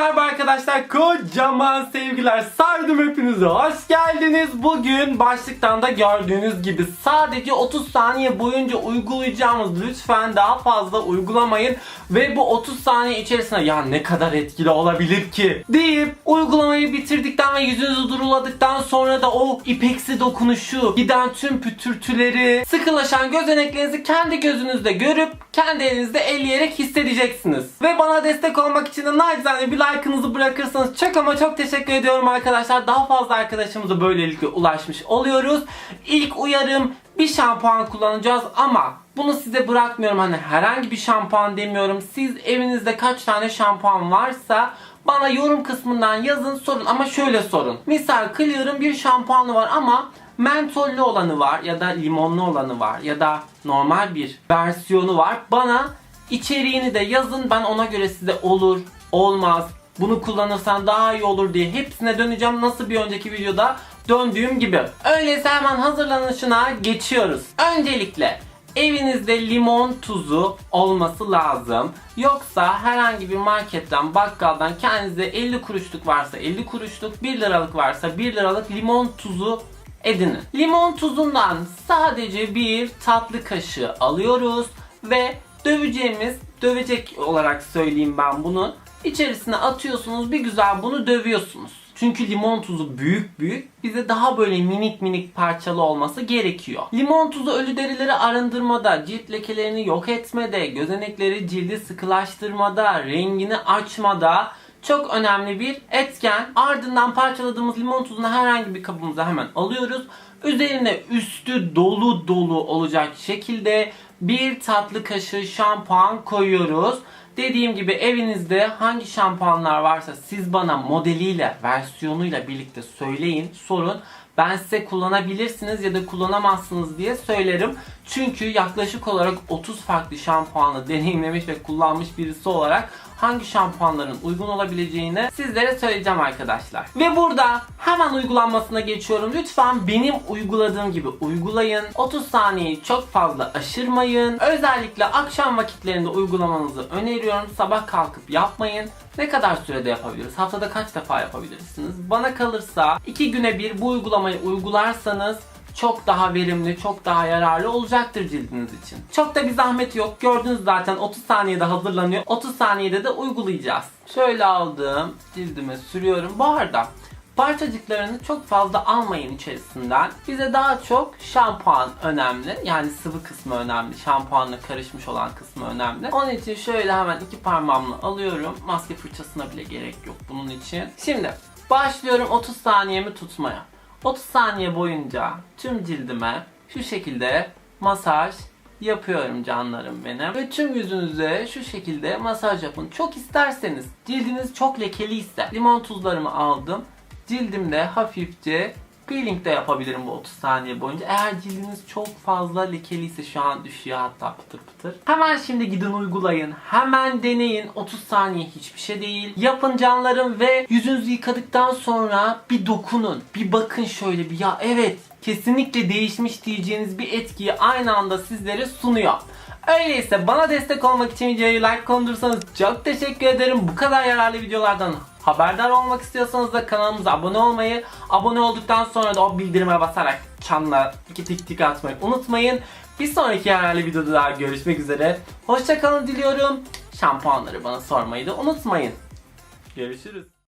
আমার arkadaşlar. Kocaman sevgiler. Saydım hepinize. Hoş geldiniz. Bugün başlıktan da gördüğünüz gibi sadece 30 saniye boyunca uygulayacağımız lütfen daha fazla uygulamayın. Ve bu 30 saniye içerisinde ya ne kadar etkili olabilir ki deyip uygulamayı bitirdikten ve yüzünüzü duruladıktan sonra da o ipeksi dokunuşu, giden tüm pütürtüleri, sıkılaşan gözeneklerinizi kendi gözünüzde görüp kendi elinizde elleyerek hissedeceksiniz. Ve bana destek olmak için de nacizane bir like'ınızı bırakırsanız çok ama çok teşekkür ediyorum arkadaşlar. Daha fazla arkadaşımıza böylelikle ulaşmış oluyoruz. İlk uyarım bir şampuan kullanacağız ama bunu size bırakmıyorum. Hani herhangi bir şampuan demiyorum. Siz evinizde kaç tane şampuan varsa bana yorum kısmından yazın sorun ama şöyle sorun. Misal Clear'ın bir şampuanı var ama mentollü olanı var ya da limonlu olanı var ya da normal bir versiyonu var. Bana içeriğini de yazın ben ona göre size olur, olmaz, bunu kullanırsan daha iyi olur diye hepsine döneceğim nasıl bir önceki videoda döndüğüm gibi. Öyleyse hemen hazırlanışına geçiyoruz. Öncelikle evinizde limon tuzu olması lazım. Yoksa herhangi bir marketten, bakkaldan kendinize 50 kuruşluk varsa 50 kuruşluk, 1 liralık varsa 1 liralık limon tuzu edinin. Limon tuzundan sadece bir tatlı kaşığı alıyoruz ve döveceğimiz, dövecek olarak söyleyeyim ben bunu. İçerisine atıyorsunuz bir güzel bunu dövüyorsunuz. Çünkü limon tuzu büyük büyük bize daha böyle minik minik parçalı olması gerekiyor. Limon tuzu ölü derileri arındırmada, cilt lekelerini yok etmede, gözenekleri cildi sıkılaştırmada, rengini açmada çok önemli bir etken. Ardından parçaladığımız limon tuzunu herhangi bir kabımıza hemen alıyoruz. Üzerine üstü dolu dolu olacak şekilde bir tatlı kaşığı şampuan koyuyoruz. Dediğim gibi evinizde hangi şampuanlar varsa siz bana modeliyle, versiyonuyla birlikte söyleyin, sorun. Ben size kullanabilirsiniz ya da kullanamazsınız diye söylerim. Çünkü yaklaşık olarak 30 farklı şampuanı deneyimlemiş ve kullanmış birisi olarak hangi şampuanların uygun olabileceğini sizlere söyleyeceğim arkadaşlar. Ve burada hemen uygulanmasına geçiyorum. Lütfen benim uyguladığım gibi uygulayın. 30 saniyeyi çok fazla aşırmayın. Özellikle akşam vakitlerinde uygulamanızı öneriyorum. Sabah kalkıp yapmayın. Ne kadar sürede yapabiliriz? Haftada kaç defa yapabilirsiniz? Bana kalırsa 2 güne bir bu uygulamayı uygularsanız çok daha verimli, çok daha yararlı olacaktır cildiniz için. Çok da bir zahmet yok. Gördünüz zaten 30 saniyede hazırlanıyor. 30 saniyede de uygulayacağız. Şöyle aldım, cildime sürüyorum. Bu arada parçacıklarını çok fazla almayın içerisinden. Bize daha çok şampuan önemli. Yani sıvı kısmı önemli. Şampuanla karışmış olan kısmı önemli. Onun için şöyle hemen iki parmağımla alıyorum. Maske fırçasına bile gerek yok bunun için. Şimdi başlıyorum 30 saniyemi tutmaya. 30 saniye boyunca tüm cildime şu şekilde masaj yapıyorum canlarım benim. Ve tüm yüzünüze şu şekilde masaj yapın. Çok isterseniz cildiniz çok lekeliyse limon tuzlarımı aldım. Cildimde hafifçe peeling de yapabilirim bu 30 saniye boyunca. Eğer cildiniz çok fazla lekeliyse şu an düşüyor hatta pıtır pıtır. Hemen şimdi gidin uygulayın. Hemen deneyin. 30 saniye hiçbir şey değil. Yapın canlarım ve yüzünüzü yıkadıktan sonra bir dokunun. Bir bakın şöyle bir ya evet kesinlikle değişmiş diyeceğiniz bir etkiyi aynı anda sizlere sunuyor. Öyleyse bana destek olmak için videoyu like kondursanız çok teşekkür ederim. Bu kadar yararlı videolardan haberdar olmak istiyorsanız da kanalımıza abone olmayı, abone olduktan sonra da o bildirime basarak çanla iki tik tik atmayı unutmayın. Bir sonraki yararlı videoda daha görüşmek üzere. Hoşçakalın diliyorum. Şampuanları bana sormayı da unutmayın. Görüşürüz.